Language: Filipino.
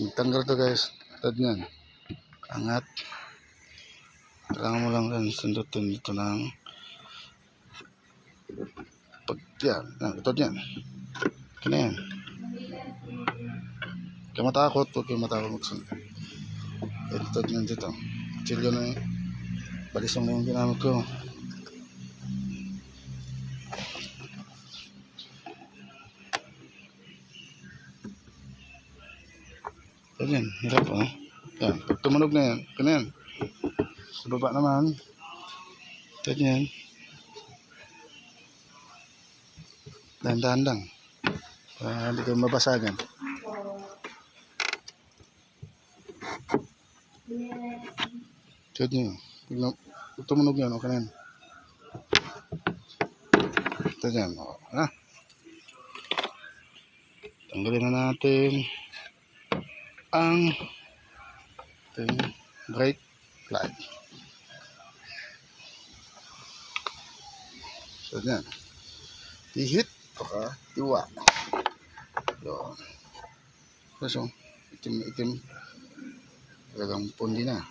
pag tanggal to guys, tad yan. Angat. Kailangan mo lang yan sundutin dito ng pag yan, ito yan. Kaya yan. Kaya matakot, huwag kayo matakot magsunod. Ito yan dito. Chilyo na yung balisong na yung ginamit ko. Yan, hirap oh. Yan, pag tumunog na yan, kanya yan. Sa baba naman, ito yan. Dahan-dahan lang. Para hindi kayo mabasagan. Ito yan. Pag tumunog yan, okay na yan. Ito yan, oh. Ha? Tanggalin na natin ang ating brake light. So, yan. Ihit. Baka iwa. Yun. So, itim-itim. Talagang pundi na.